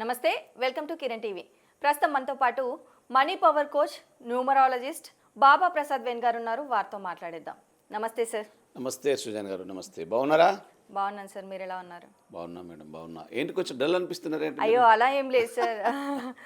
నమస్తే welcome to Kiran TV. ప్రస్తుతం మనతో పాటు money power coach numerologist Baba Prasad when గారు ఉన్నారు. వారితో మాట్లాడేద్దాం. నమస్తే సార్. నమస్తే సుజాన్ గారు. నమస్తే. బాగున్నారా? బాగున్నాను సార్. మీరు ఎలా ఉన్నారు? బాగున్నా మేడం. బాగున్నా. ఏంటి కొంచెం డల్ అనిపిస్తున్నారు అయ్యో అలా ఏం లేదు సార్.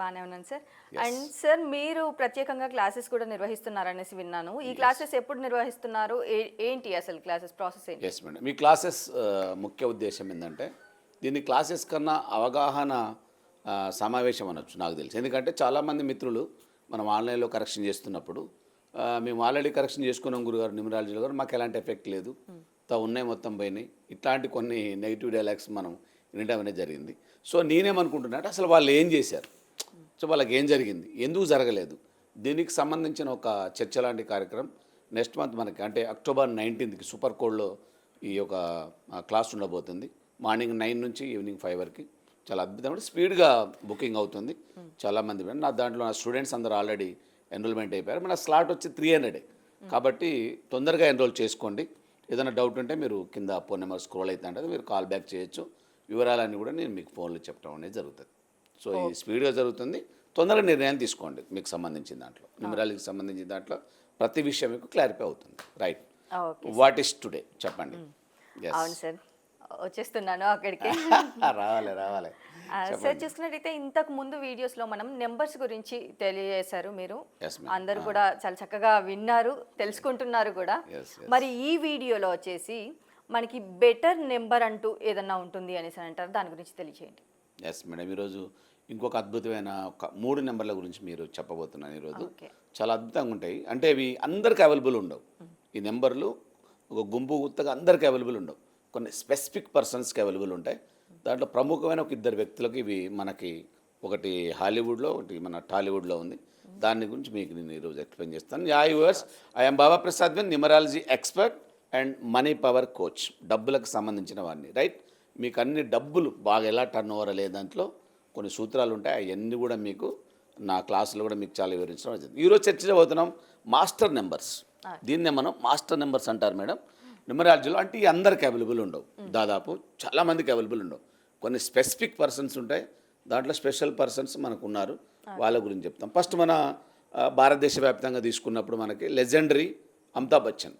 బాగానే ఉన్నాను సార్. అండ్ సార్ మీరు ప్రత్యేకంగా క్లాసెస్ కూడా నిర్వహిస్తున్నారనేసి విన్నాను. ఈ క్లాసెస్ ఎప్పుడు నిర్వహిస్తున్నారు? ఏంటి అసలు క్లాసెస్ ప్రాసెస్ ఏంటి? Yes madam. మీ క్లాసెస్ ముఖ్య ఉద్దేశం ఏంటంటే దీన్ని క్లాసెస్ కన్నా అవగాహన సమావేశం అనొచ్చు నాకు తెలిసి. ఎందుకంటే చాలామంది మిత్రులు మనం ఆన్లైన్లో కరెక్షన్ చేస్తున్నప్పుడు మేము ఆల్రెడీ కరెక్షన్ చేసుకున్నాం గురుగారు న్యూమరాలజీలో గారు మాకు ఎలాంటి ఎఫెక్ట్ లేదు. తా ఉన్నాయి మొత్తం పోయినాయి. ఇట్లాంటి కొన్ని నెగిటివ్ డైలాగ్స్ మనం వినడం అనేది జరిగింది. సో నేనేమనుకుంటున్నా అంటే అసలు వాళ్ళు ఏం చేశారు? సో వాళ్ళకి ఏం జరిగింది? ఎందుకు జరగలేదు? దీనికి సంబంధించిన ఒక చర్చ లాంటి కార్యక్రమం నెక్స్ట్ మంత్ మనకి అంటే అక్టోబర్ నైన్టీన్త్కి సూపర్ కోడ్లో ఈ యొక్క క్లాస్ ఉండబోతుంది. మార్నింగ్ నైన్ నుంచి ఈవినింగ్ ఫైవ్ వరకు చాలా అద్భుతమైన స్పీడ్గా బుకింగ్ అవుతుంది. చాలామంది నా దాంట్లో నా స్టూడెంట్స్ అందరూ ఆల్రెడీ ఎన్రోల్మెంట్ అయిపోయారు. మన స్లాట్ వచ్చి త్రీ హండ్రెడే కాబట్టి తొందరగా ఎన్రోల్ చేసుకోండి. ఏదైనా డౌట్ ఉంటే మీరు కింద ఫోన్ నెంబర్ స్క్రోల్ అయితే ఉంటుంది మీరు కాల్ బ్యాక్ చేయొచ్చు. వివరాలన్నీ కూడా నేను మీకు ఫోన్లో చెప్పడం అనేది జరుగుతుంది. సో ఈ స్పీడ్గా జరుగుతుంది. తొందరగా నిర్ణయం తీసుకోండి మీకు సంబంధించిన దాంట్లో. న్యూమరాలజీకి సంబంధించిన దాంట్లో ప్రతి విషయం మీకు క్లారిఫై అవుతుంది. రైట్. What is today? చెప్పండి. అవును సార్. వచ్చేస్తున్నాను అక్కడికి. రావాలి రావాలి. సార్ చూసుకున్నట్టయితే ఇంతకు ముందు వీడియోస్లో మనం నెంబర్స్ గురించి తెలియజేశారు మీరు. అందరూ కూడా చాలా చక్కగా విన్నారు తెలుసుకుంటున్నారు కూడా. మరి ఈ వీడియోలో వచ్చేసి మనకి బెటర్ నెంబర్ అంటూ ఏదన్నా ఉంటుంది అనేసి అని అంటారు. దాని గురించి తెలియచేయండి. ఎస్ మేడం ఈరోజు ఇంకొక అద్భుతమైన ఒక మూడు నెంబర్ల గురించి మీరు చెప్పబోతున్నాను ఈరోజు. చాలా అద్భుతంగా ఉంటాయి. అంటే ఇవి అందరికి అవైలబుల్ ఉండవు. ఈ నెంబర్లు ఒక గుంపు గుత్తగా అందరికి అవైలబుల్ ఉండవు. కొన్ని స్పెసిఫిక్ పర్సన్స్కి అవైలబుల్ ఉంటాయి. దాంట్లో ప్రముఖమైన ఒక ఇద్దరు వ్యక్తులకు ఇవి మనకి ఒకటి హాలీవుడ్లో ఒకటి మన టాలీవుడ్లో ఉంది. దాని గురించి మీకు నేను ఈరోజు ఎక్స్ప్లెయిన్ చేస్తాను. Yeah yours I'm Baba Prasad numerology expert and money power coach. డబ్బులకు సంబంధించిన వాడిని రైట్? మీకు అన్ని డబ్బులు బాగా ఎలా టర్న్ ఓవర్ అయ్యే దాంట్లో? కొన్ని సూత్రాలు ఉంటాయి. అవన్నీ కూడా మీకు నా క్లాసులో కూడా మీకు చాలా వివరించడం జరిగింది ఈరోజు చర్చించబోతున్నాం మాస్టర్ నెంబర్స్. దీన్నే మనం మాస్టర్ నెంబర్స్ అంటారు మేడం. న్యూమరాలజీలో అంటే ఈ అందరికి అవైలబుల్ ఉండవు. దాదాపు చాలా మందికి అవైలబుల్ ఉండవు. కొన్ని స్పెసిఫిక్ పర్సన్స్ ఉంటాయి. దాంట్లో స్పెషల్ పర్సన్స్ మనకు ఉన్నారు వాళ్ళ గురించి చెప్తాం. ఫస్ట్ మన భారతదేశ వ్యాప్తంగా తీసుకున్నప్పుడు మనకి లెజెండరీ అమితాబ్ బచ్చన్.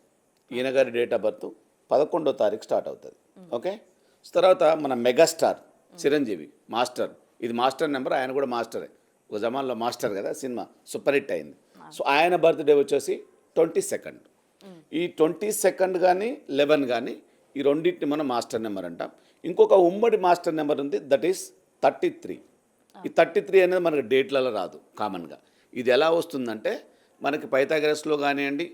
ఈయన గారి డేట్ ఆఫ్ బర్త్ పదకొండో తారీఖు స్టార్ట్ అవుతుంది. ఓకే తర్వాత మన మెగాస్టార్ చిరంజీవి మాస్టర్ ఇది మాస్టర్ నెంబర్ ఆయన కూడా మాస్టరే ఒక జమాన్లో మాస్టర్ కదా సినిమా సూపర్ హిట్ అయింది. సో ఆయన బర్త్డే వచ్చేసి ట్వంటీ సెకండ్ ఈ ట్వంటీ సెకండ్ కానీ లెవెన్ కానీ ఈ రెండింటిని మనం మాస్టర్ నెంబర్ అంటాం. ఇంకొక ఉమ్మడి మాస్టర్ నెంబర్ ఉంది దట్ ఈస్ థర్టీ త్రీ. ఈ థర్టీ త్రీ అనేది మనకి డేట్లలో రాదు కామన్గా. ఇది ఎలా వస్తుందంటే మనకి పైథాగరస్లో కానివ్వండి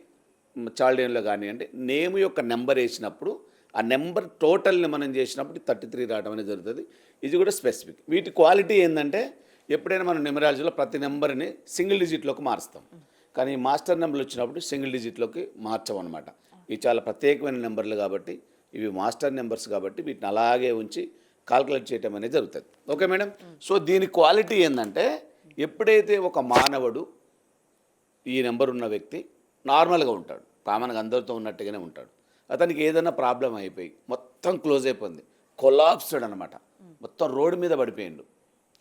చాల్డియన్లో కానివ్వండి నేమ్ యొక్క నెంబర్ వేసినప్పుడు ఆ నెంబర్ టోటల్ని మనం చేసినప్పుడు థర్టీ త్రీ రావడం అనేది జరుగుతుంది. ఇది కూడా స్పెసిఫిక్. వీటి క్వాలిటీ ఏంటంటే ఎప్పుడైనా మనం న్యూమరాలజీలో ప్రతి నెంబర్ని సింగిల్ డిజిట్లోకి మారుస్తాం. కానీ ఈ మాస్టర్ నెంబర్లు వచ్చినప్పుడు సింగిల్ డిజిట్లోకి మార్చమన్నమాట. ఇవి చాలా ప్రత్యేకమైన నెంబర్లు కాబట్టి ఇవి మాస్టర్ నెంబర్స్ కాబట్టి వీటిని అలాగే ఉంచి కాల్కులేట్ చేయటం అనేది జరుగుతుంది. Okay madam? సో దీని క్వాలిటీ ఏంటంటే ఎప్పుడైతే ఒక మానవుడు ఈ నెంబర్ ఉన్న వ్యక్తి నార్మల్గా ఉంటాడు కామన్గా అందరితో ఉన్నట్టుగానే ఉంటాడు అతనికి ఏదైనా ప్రాబ్లం అయిపోయి మొత్తం క్లోజ్ అయిపోయింది కొలాప్స్డ్ అనమాట మొత్తం రోడ్డు మీద పడిపోయిండు.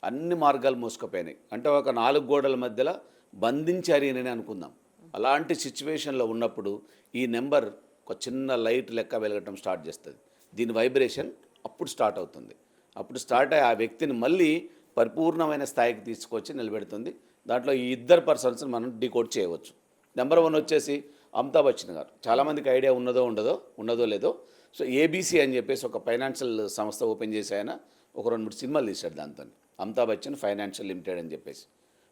అన్ని మార్గాలు మూసుకుపోయినాయి. అంటే ఒక నాలుగు గోడల మధ్యలో బంధించారు అని అనుకుందాం. అలాంటి సిచ్యువేషన్లో ఉన్నప్పుడు ఈ నెంబర్ ఒక చిన్న లైట్ లెక్క వెలగటం స్టార్ట్ చేస్తుంది. దీని వైబ్రేషన్ అప్పుడు స్టార్ట్ అవుతుంది. అప్పుడు స్టార్ట్ అయ్యి ఆ వ్యక్తిని మళ్ళీ పరిపూర్ణమైన స్థాయికి తీసుకొచ్చి నిలబెడుతుంది. దాంట్లో ఈ ఇద్దరు పర్సన్స్ని మనం డికోడ్ చేయవచ్చు. నెంబర్ వన్ వచ్చేసి అమితాబ్ బచ్చన్ గారు. చాలామందికి ఐడియా ఉన్నదో ఉండదో ఉన్నదో లేదో. సో ఏబీసీ అని చెప్పేసి ఒక ఫైనాన్షియల్ సంస్థ ఓపెన్ చేసి ఆయన ఒక రెండు మూడు సినిమాలు తీశాడు దాంతో అమితాబ్ బచ్చన్ ఫైనాన్షియల్ లిమిటెడ్ అని చెప్పేసి.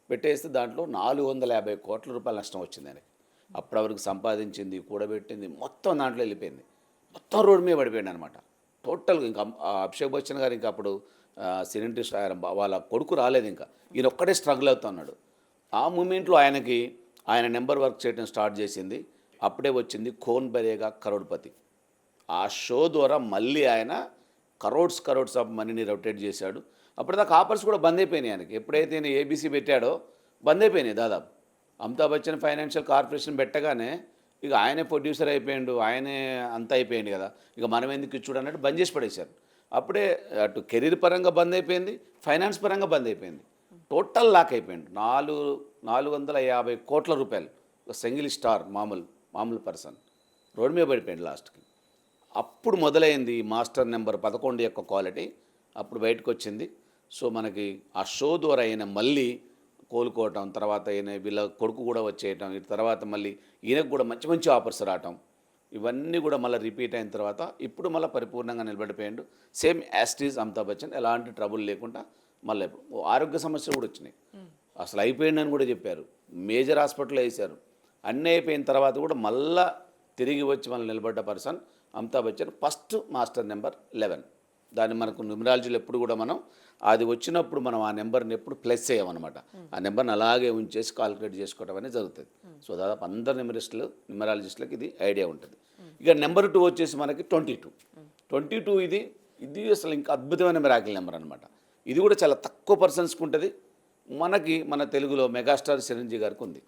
పెట్టేస్తే దాంట్లో నాలుగు వందల యాభై కోట్ల రూపాయల నష్టం వచ్చింది ఆయనకి. అప్పటి వరకు సంపాదించింది కూడబెట్టింది మొత్తం దాంట్లో వెళ్ళిపోయింది. మొత్తం రోడ్డు మీద పడిపోయింది అనమాట టోటల్గా ఇంకా అభిషేక్ బచ్చన్ గారు ఇంకా అప్పుడు సినింటిస్ట్ ఆయన వాళ్ళ కొడుకు రాలేదు ఇంకా. ఈయన ఒక్కడే స్ట్రగుల్ అవుతున్నాడు ఆ మూమెంట్లో ఆయనకి ఆయన నెంబర్ వర్క్ చేయడం స్టార్ట్ చేసింది. అప్పుడే వచ్చింది కోన్ బరేగా కరోడ్పతి. ఆ షో ద్వారా మళ్ళీ ఆయన కరోడ్స్ కరోడ్స్ ఆఫ్ మనీని రొటేట్ చేశాడు. అప్పటిదాకా ఆఫర్స్ కూడా బంద్ అయిపోయినాయి ఆయనకి. ఎప్పుడైతే నేను ఏబీసీ పెట్టాడో బంద్ అయిపోయినాయి దాదాపు. అమితాబ్ బచ్చన్ ఫైనాన్షియల్ కార్పొరేషన్ పెట్టగానే ఇక ఆయనే ప్రొడ్యూసర్ అయిపోయాడు ఆయనే అంత అయిపోయాడు కదా. ఇక మనం ఎందుకు ఇచ్చుడు అన్నట్టు బంద్ చేసి పడేశారు. అప్పుడే అటు కెరీర్ పరంగా బంద్ అయిపోయింది ఫైనాన్స్ పరంగా బంద్ అయిపోయింది. టోటల్ లాక్ అయిపోయింది నాలుగు నాలుగు వందల యాభై కోట్ల రూపాయలు. ఒక సింగిల్ స్టార్ మామూలు మామూలు పర్సన్. రోడ్డు మీద పడిపోయింది లాస్ట్కి. అప్పుడు మొదలైంది మాస్టర్ నెంబర్ పదకొండు యొక్క క్వాలిటీ. అప్పుడు బయటకు వచ్చింది. సో మనకి ఆ షో ద్వారా అయిన మళ్ళీ కోలుకోవటం తర్వాత ఈయన వీళ్ళ కొడుకు కూడా వచ్చేయటం తర్వాత మళ్ళీ ఈయనకు కూడా మంచి మంచి ఆఫర్స్ రావటం ఇవన్నీ కూడా మళ్ళీ రిపీట్ అయిన తర్వాత ఇప్పుడు మళ్ళీ పరిపూర్ణంగా నిలబడిపోయాడు. Same as it is Amitabh Bachchan ఎలాంటి ట్రబుల్ లేకుండా మళ్ళీ ఆరోగ్య సమస్యలు కూడా వచ్చినాయి. అసలు అయిపోయిందని కూడా చెప్పారు. మేజర్ హాస్పిటల్లో వేశారు. అన్నీ అయిపోయిన తర్వాత కూడా మళ్ళా తిరిగి వచ్చి మళ్ళీ నిలబడ్డ person Amitabh Bachchan first master number eleven. దాన్ని మనకు న్యూమరాలజీలో ఎప్పుడు కూడా మనం అది వచ్చినప్పుడు మనం ఆ నెంబర్ని ఎప్పుడు ప్లస్ చేయమన్నమాట. ఆ నెంబర్ని అలాగే ఉంచేసి కాల్కులేట్ చేసుకోవడం అనేది జరుగుతుంది. సో దాదాపు అందరు న్యూమరిస్టులు న్యూమరాలజిస్టులకు ఇది ఐడియా ఉంటుంది. ఇక నెంబర్ టూ వచ్చేసి మనకి ట్వంటీ టూ. ట్వంటీ టూ ఇది ఇది అసలు ఇంకా అద్భుతమైన మిరాకిల్ నెంబర్ అనమాట ఇది కూడా చాలా తక్కువ పర్సన్స్కి ఉంటుంది. మనకి మన తెలుగులో మెగాస్టార్ చిరంజీవి గారికి ఉంది.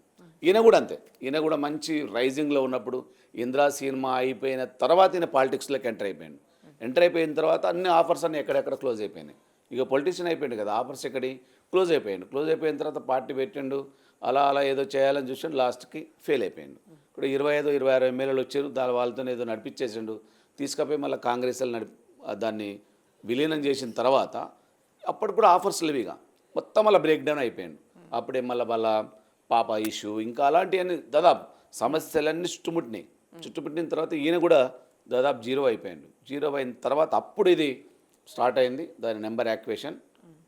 ఈయన కూడా అంతే. ఈయన కూడా మంచి రైజింగ్లో ఉన్నప్పుడు ఇంద్రా సినిమా అయిపోయిన తర్వాత ఈయన పాలిటిక్స్లోకి ఎంటర్ అయిపోయాడు. ఎంటర్ అయిపోయిన తర్వాత అన్ని ఆఫర్స్ అన్నీ ఎక్కడెక్కడ క్లోజ్ అయిపోయినాయి. ఇక పొలిటీషియన్ అయిపోయింది కదా ఆఫర్స్ ఎక్కడి? క్లోజ్ అయిపోయాడు. క్లోజ్ అయిపోయిన తర్వాత పార్టీ పెట్టిండు అలా అలా ఏదో చేయాలని చూసిండు లాస్ట్కి ఫెయిల్ అయిపోయిండు. ఇప్పుడు ఇరవై ఐదు ఇరవై ఆరు ఎమ్మెల్యేలు వచ్చారు దాని వాళ్ళతో ఏదో నడిపించేసిండు. తీసుకపోయి మళ్ళీ కాంగ్రెస్ వాళ్ళు నడిపి దాన్ని విలీనం చేసిన తర్వాత అప్పటికి కూడా ఆఫర్స్ లేవు ఇక. మొత్తం మళ్ళీ బ్రేక్ డౌన్ అయిపోయాడు. అప్పుడే మళ్ళీ మళ్ళా పాప ఇష్యూ ఇంకా అలాంటివన్నీ దాదాపు సమస్యలన్నీ చుట్టుముట్టినాయి. చుట్టుముట్టిన తర్వాత ఈయన కూడా దాదాపు జీరో అయిపోయాడు. జీరో అయిన తర్వాత అప్పుడు ఇది స్టార్ట్ అయింది దాని నెంబర్ యాక్వేషన్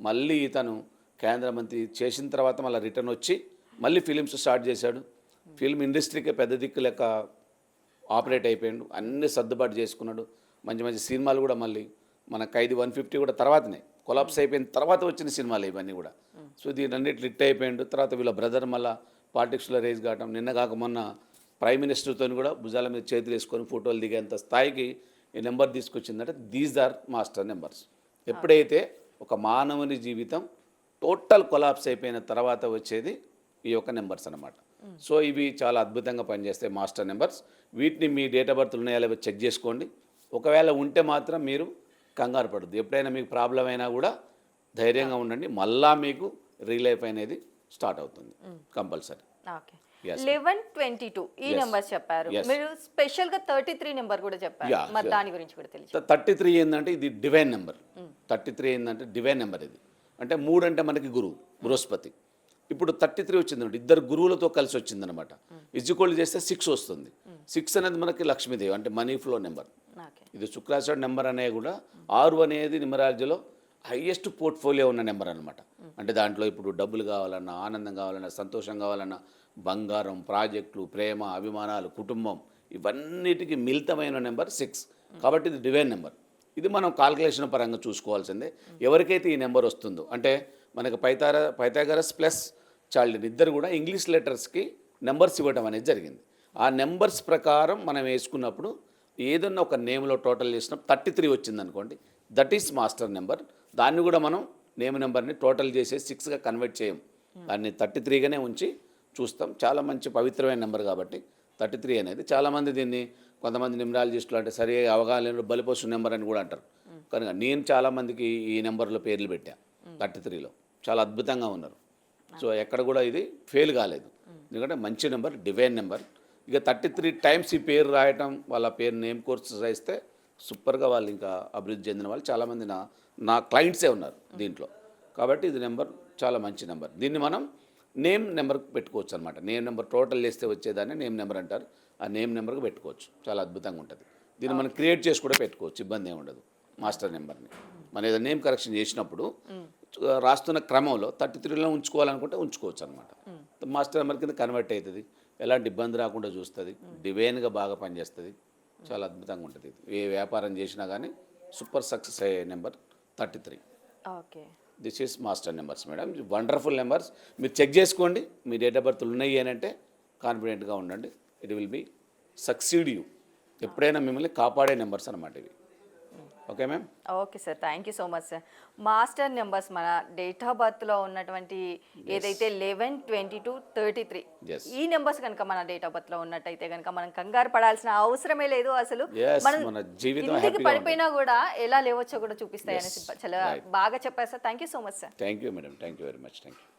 మళ్ళీ ఇతను కేంద్ర మంత్రి చేసిన తర్వాత మళ్ళీ రిటర్న్ వచ్చి మళ్ళీ ఫిలిమ్స్ స్టార్ట్ చేశాడు. ఫిల్మ్ ఇండస్ట్రీకే పెద్ద దిక్కు లెక్క ఆపరేట్ అయిపోయాడు. అన్ని సర్దుబాటు చేసుకున్నాడు. మంచి మంచి సినిమాలు కూడా మళ్ళీ మన ఖైదీ వన్ ఫిఫ్టీ కూడా తర్వాతనే కొలాప్స్ అయిపోయిన తర్వాత వచ్చిన సినిమాలు ఇవన్నీ కూడా. సో దీని అన్నిటి లిట్ అయిపోయాడు. తర్వాత వీళ్ళ బ్రదర్ మళ్ళీ పాలిటిక్స్లో రేజ్ కావటం నిన్న కాక మొన్న ప్రైమ్ మినిస్టర్తో కూడా భుజాల మీద చేతులు వేసుకొని ఫోటోలు దిగేంత స్థాయికి ఈ నెంబర్ తీసుకొచ్చిందంటే దీస్ ఆర్ మాస్టర్ నెంబర్స్. ఎప్పుడైతే ఒక మానవుని జీవితం టోటల్ కొలాప్స్ అయిపోయిన తర్వాత వచ్చేది ఈ యొక్క నెంబర్స్ అన్నమాట. సో ఇవి చాలా అద్భుతంగా పనిచేస్తాయి మాస్టర్ నెంబర్స్. వీటిని మీ డేట్ ఆఫ్ బర్త్ ఉన్నాయా లేవో చెక్ చేసుకోండి. ఒకవేళ ఉంటే మాత్రం మీరు కంగారు పడద్దు. ఎప్పుడైనా మీకు ప్రాబ్లం అయినా కూడా ధైర్యంగా ఉండండి. మళ్ళా మీకు రీలైఫ్ అనేది స్టార్ట్ అవుతుంది compulsory. Okay. Eleven twenty two ఈ. నెంబర్ చెప్పారు. మీరు స్పెషల్గా థర్టీ త్రీ నెంబర్ కూడా చెప్పారు. మరి. దాని గురించి కూడా తెలియదు థర్టీ త్రీ ఏంటంటే ఇది డివైన్ నెంబర్ థర్టీ త్రీ ఏంటంటే డివైన్ నెంబర్ ఇది. అంటే మూడు అంటే మనకి గురువు బృహస్పతి. ఇప్పుడు థర్టీ త్రీ వచ్చింది ఇద్దరు గురువులతో కలిసి వచ్చిందనమాట ఇజ్జుకోళ్ళు చేస్తే సిక్స్ వస్తుంది. సిక్స్ అనేది మనకి లక్ష్మీదేవి అంటే మనీ ఫ్లో నెంబర్ ఇది శుక్రాచార్య నెంబర్ అనేది కూడా ఆరు అనేది నిమరాజ్యలో హయ్యెస్ట్ పోర్ట్ఫోలియో ఉన్న నెంబర్ అనమాట అంటే దాంట్లో ఇప్పుడు డబ్బులు కావాలన్నా ఆనందం కావాలన్నా సంతోషం కావాలన్నా బంగారం ప్రాజెక్టులు ప్రేమ అభిమానాలు కుటుంబం ఇవన్నిటికీ మిళితమైన నెంబర్ సిక్స్. కాబట్టి ఇది డివైన్ నెంబర్. ఇది మనం కాల్కులేషన్ పరంగా చూసుకోవాల్సిందే. ఎవరికైతే ఈ నెంబర్ వస్తుందో అంటే మనకి పైతార పైథాగరస్ ప్లస్ చాల్డిన్ ఇద్దరు కూడా ఇంగ్లీష్ లెటర్స్కి నెంబర్స్ ఇవ్వడం అనేది జరిగింది. ఆ నెంబర్స్ ప్రకారం మనం వేసుకున్నప్పుడు ఏదన్నా ఒక నేమ్లో టోటల్ చేసినప్పుడు థర్టీ త్రీ వచ్చిందనుకోండి. That is master number. దాన్ని కూడా మనం నేమ్ నెంబర్ని టోటల్ చేసి సిక్స్గా కన్వర్ట్ చేయం. దాన్ని థర్టీ త్రీగానే ఉంచి చూస్తాం. చాలా మంచి పవిత్రమైన నెంబర్ కాబట్టి థర్టీ త్రీ అనేది. చాలామంది దీన్ని కొంతమంది న్యూమరాలజిస్టులు అంటే సరి అవగాహన లేని బలిపోసు నెంబర్ అని కూడా అంటారు. కనుక నేను చాలామందికి ఈ నెంబర్లో పేర్లు పెట్టా థర్టీ త్రీలో. చాలా అద్భుతంగా ఉన్నారు. సో ఎక్కడ కూడా ఇది ఫెయిల్ కాలేదు. ఎందుకంటే మంచి నెంబర్ డివైన్ నెంబర్. ఇక థర్టీ త్రీ టైమ్స్ ఈ పేరు రాయటం వాళ్ళ పేరు నేమ్ కోర్స్ రాయిస్తే సూపర్గా వాళ్ళు ఇంకా అభివృద్ధి చెందిన వాళ్ళు. చాలామంది నా నా క్లయింట్సే ఉన్నారు దీంట్లో. కాబట్టి ఇది నెంబర్ చాలా మంచి నెంబర్. దీన్ని మనం నేమ్ నెంబర్ పెట్టుకోవచ్చు అనమాట నేమ్ నెంబర్ టోటల్ చేస్తే వచ్చేదాన్ని నేమ్ నెంబర్ అంటారు. ఆ నేమ్ నెంబర్కి పెట్టుకోవచ్చు. చాలా అద్భుతంగా ఉంటుంది. దీన్ని మనం క్రియేట్ చేసి కూడా పెట్టుకోవచ్చు. ఇబ్బంది ఏమి ఉండదు మాస్టర్ నెంబర్ని. మన ఏదో నేమ్ కరెక్షన్ చేసినప్పుడు రాస్తున్న క్రమంలో థర్టీ త్రీలో ఉంచుకోవాలనుకుంటే ఉంచుకోవచ్చు అనమాట మాస్టర్ నెంబర్ కింద కన్వర్ట్ అవుతుంది ఎలాంటి ఇబ్బంది రాకుండా చూస్తుంది. డివైన్గా బాగా పనిచేస్తుంది. చాలా అద్భుతంగా ఉంటుంది ఇది. ఏ వ్యాపారం చేసినా కానీ సూపర్ సక్సెస్ అయ్యే number thirty three. Okay. This is master numbers madam. Wonderful numbers. మీరు చెక్ చేసుకోండి. మీ డేట్ ఆఫ్ బర్త్ ఉన్నాయి అని అంటే కాన్ఫిడెంట్గా ఉండండి. It will be succeed you. ఎప్పుడైనా మిమ్మల్ని కాపాడే నెంబర్స్ అనమాట ఇవి. Okay ma'am okay sir thank you so much sir master numbers మన డేట్ ఆఫ్ బర్త్లో ఉన్నటువంటి ఏదైతే eleven twenty two thirty three. ఈ నెంబర్స్ కనుక మన డేట్ ఆఫ్ బర్త్లో ఉన్నట్టయితే కనుక మనం కంగారు పడాల్సిన అవసరమే లేదు అసలు. మన జీవితం పడిపోయినా కూడా ఎలా లేవచ్చో కూడా చూపిస్తాయి అనేసి చాలా. బాగా చెప్పారు sir thank you so much sir thank you madam thank you very much thank you